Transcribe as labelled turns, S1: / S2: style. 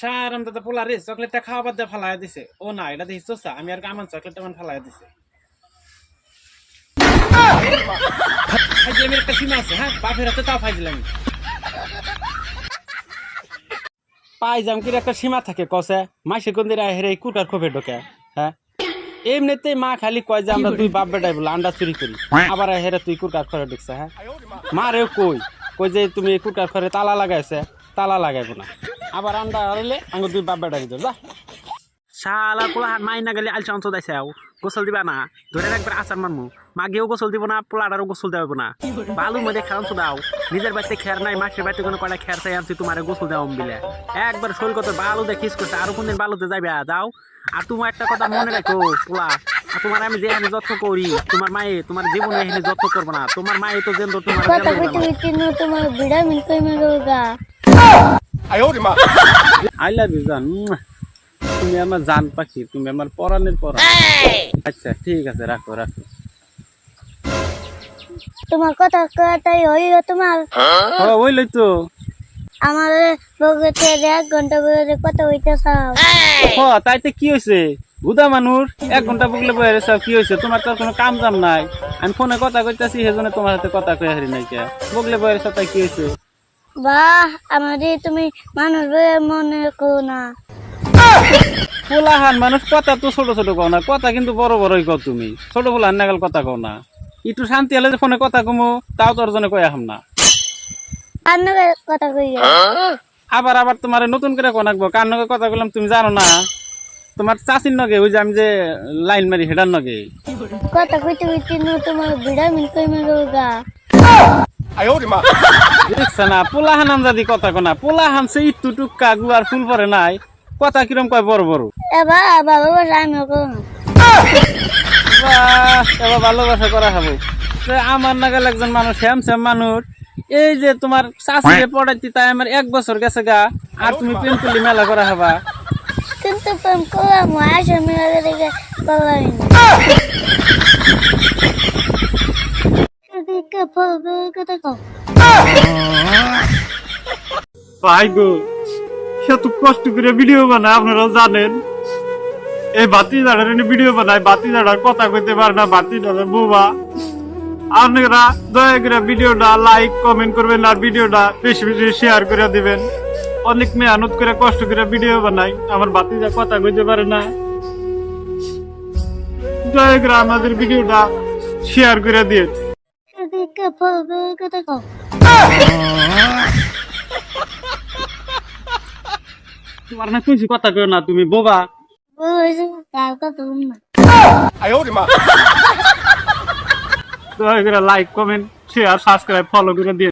S1: Serum দাদা পোলা রে চকলেটটা খাওয়া বাদ দিয়ে ফালাই দিছে। ও না, এটা দেখি চোসা আমি আর কামান চকলেটটা মান ফালাই দিছে। ফাইজলামের একটা সীমা আছে হ্যাঁ? বাপের হাতে তাও ফাইজলামি। পাইজাম কির একটা সীমা থাকে, কসে মাসে কোন দিন হেরে কুটার খোপে ঢোকে হ্যাঁ? এমনিতেই মা খালি কয় যে, আমরা দুই বাপ বেটাই বলে আন্ডা চুরি করি, আবার হেরে তুই কুটার খরে ঢুকছে হ্যাঁ? মারেও কই কই যে, তুমি কুটার খরে তালা লাগাইছে, তালা লাগাইবো না। আবার আন্ডা হারলে আঙ্গুর দুই বাপ বেটাই দিতে যা। শালা পোলা হাত মাই না গেলে আলচা অঞ্চল দাইছে গোসল দিবা না। ধরে একবার আচার মানমু মাগেও গোসল দিব না পোলাটারও গোসল দেওয়া না। বালুর মধ্যে খেয়াল দাও। নিজের বাড়িতে খেয়ার নাই মাসের বাড়িতে কোনো কয়টা খেয়ার চাই আনছি তোমার গোসল দেওয়া বিলে। একবার শরীর কত বালু দিয়ে খিস করছে আরও কোনদিন বালুতে যাবে যাও। আর তোমার একটা কথা মনে রাখো পোলা। তোমার আমি যে এখানে যত্ন করি তোমার মায়ে তোমার জীবনে এখানে যত্ন করব না। তোমার মায়ে তো যেন তোমার
S2: কই
S1: আই লাভ ইউ জান। তুমি আমার জান পাখি তুমি আমার পরাণের পরা। আচ্ছা ঠিক আছে রাখো রাখো।
S2: তোমার কথা কটাই হইও তোমার।
S1: ও ওইলই তো।
S2: আমার বগতে এক ঘণ্টা বগতে কথা হইতে চাও
S1: হ তাইতে কি হয়েছে বুধা মানুষ এক ঘণ্টা বকলে বয়ে সব কি হয়েছে তোমার তো কোনো কাম জাম নাই। আমি ফোনে কথা কইতাছি সেজন্য তোমার হাতে কথা কয়ে হারি নাই কে। বকলে বয়ে সব তাই কি হয়েছে
S2: বাহ আমারে তুমি মানুষ মনে করো না।
S1: পোলাহান মানুষ কথা তো ছোট ছোট কও না কথা কিন্তু বড় বড়ই কও তুমি। ছোট পোলাহান নাগাল কথা কও না। একটু শান্তি হলে ফোনে কথা কমু তাও তোর জন্য কই আহাম না।
S2: কথা কই
S1: আবার আবার তোমার নতুন করে কোনাকবো কার নগে কথা বললাম তুমি জানো না। তোমার চাষির নগে ওই যে আমি যে লাইন মারি হেডার নগে।
S2: কথা কইতে কইতে তোমার ভিটামিন কই মেরোগা
S1: দেখছে না পোলাহান আমজাদি কথা কোনা পোলাহান সে ইট্টু টুক্কা গুয়ার ফুল পরে নাই কথা কিরম কয় বড় বড়?
S2: এবা বাবা বলে আমি
S1: বাহ, এবার ভালোবাসা করা হব। তো আমার নাগাল একজন মানুষ শ্যাম শ্যাম মানুষ এই যে তোমার চাষিকে পড়াইতে তাই আমার এক বছর গেছে গা আর তুমি প্রেম করলি মেলা করা হবা।
S2: কিন্তু প্রেম করলাম কথা কও
S1: ভাই গো সে তো কষ্ট করে ভিডিও বানায় আপনারাও জানেন? এই বাতি দাঁড়ার ভিডিও বানায় বাতি দাঁড়ার কথা কইতে পারে না বাতি দাঁড়ার বোবা। আপনারা দয়া করে ভিডিওটা লাইক কমেন্ট করবেন আর ভিডিওটা বেশি বেশি শেয়ার করে দিবেন। অনেক মেহনত করে কষ্ট করে ভিডিও বানাই, আমার বাতি যা কথা কইতে পারে না। দয়া করে আমাদের ভিডিওটা শেয়ার করে দিয়ে
S2: কথা কও
S1: তোমার না কিছু কথা কই না তুমি বোবা like comment share subscribe follow করে দিয়ে